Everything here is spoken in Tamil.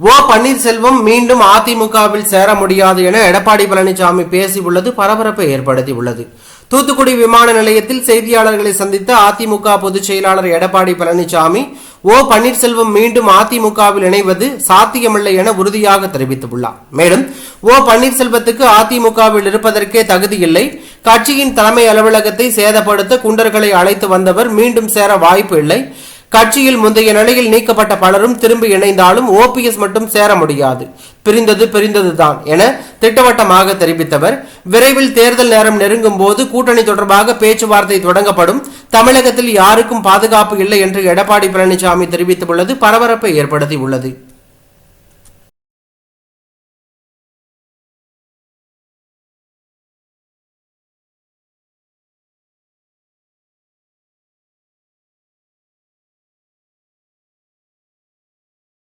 ஓ பன்னீர்செல்வம் மீண்டும் அதிமுகவில் சேர முடியாது என எடப்பாடி பழனிசாமி பேசியுள்ளது பரபரப்பை ஏற்படுத்தியுள்ளது தூத்துக்குடி விமான நிலையத்தில் செய்தியாளர்களை சந்தித்த அதிமுக பொதுச் செயலாளர் எடப்பாடி பழனிசாமி ஓ பன்னீர்செல்வம் மீண்டும் அதிமுகவில் இணைவது சாத்தியமில்லை என உறுதியாக தெரிவித்துள்ளார். மேலும் ஓ பன்னீர்செல்வத்துக்கு அதிமுகவில் இருப்பதற்கே தகுதியில்லை கட்சியின் தலைமை அலுவலகத்தை சேதப்படுத்த குண்டர்களை அழைத்து வந்தவர் மீண்டும் சேர வாய்ப்பு இல்லை கட்சியில் முந்தைய நிலையில் நீக்கப்பட்ட பலரும் திரும்பி இணைந்தாலும் ஓபிஎஸ் மட்டும் சேர முடியாது. பிரிந்தது பிரிந்ததுதான் என திட்டவட்டமாக தெரிவித்தவர். விரைவில் தேர்தல் நேரம் நெருங்கும் போது கூட்டணி தொடர்பாக பேச்சுவார்த்தை தொடங்கப்படும். தமிழகத்தில் யாருக்கும் பாதுகாப்பு இல்லை என்று எடப்பாடி பழனிசாமி தெரிவித்துள்ளது. பரபரப்பை ஏற்படுத்தியுள்ளது.